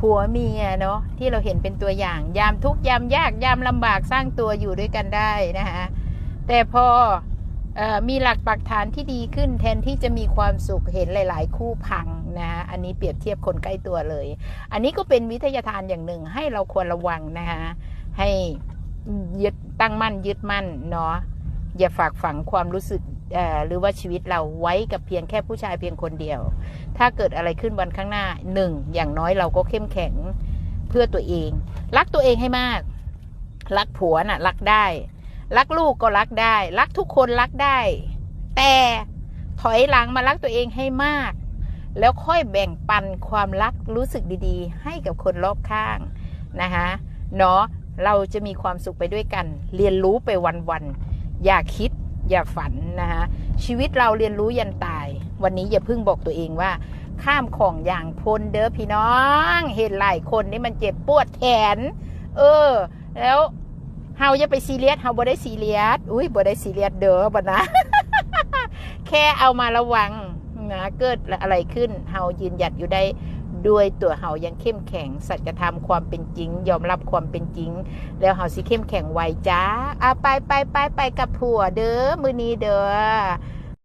ผัวเมียเนาะที่เราเห็นเป็นตัวอย่าง ยามทุกยามยากยามลำบากสร้างตัวอยู่ด้วยกันได้นะคะแต่พอออมีหลักปักฐานที่ดีขึ้น แทนที่จะมีความสุขเห็นหลาย ๆ คู่พังนะอันนี้เปรียบเทียบคนใกล้ตัวเลย อันนี้ก็เป็นวิทยาทานอย่างหนึ่งให้เราควรระวังนะคะให้ยึดตั้งมั่นยึดมั่นเนาะ อย่าฝากฝังความรู้สึกหรือว่าชีวิตเราไว้กับเพียงแค่ผู้ชายเพียงคนเดียว ถ้าเกิดอะไรขึ้นวันข้างหน้าหนึ่งอย่างน้อยเราก็เข้มแข็งเพื่อตัวเอง รักตัวเองให้มาก รักผัวน่ะ รักได้ รักลูกก็รักได้ รักทุกคนรักได้ แต่ถอยหลังมารักตัวเองให้มาก แล้วค่อยแบ่งปันความรักรู้สึกดีๆ ให้กับคนรอบข้างนะคะเนาะเราจะมีความสุขไปด้วยกัน เรียนรู้ไปวันๆ อย่าคิด อย่าฝันนะคะชีวิตเราเรียนรู้ยันตาย วันนี้อย่าเพิ่งบอกตัวเองว่า ข้ามของอย่างพ้นเด้อพี่น้อง เห็นหลายคนนี่มันเจ็บปวดแขนเออ แล้วเฮาอย่าไปซีเรียสเฮาบ่ได้ซีเรียสอุ้ยบ่ได้ซีเรียสเด้อบ่นะ แค่เอามาระวังนะเกิดอะไรขึ้นเฮายืนหยัดอยู่ได้ ด้วยตัวเฮายังเข้มแข็ง สัจธรรมความเป็นจริง ยอมรับความเป็นจริง แล้วเฮาสิเข้มแข็งไวจ้าอะไปไปไปไปกับผัวเด้อมือนี้เด้อ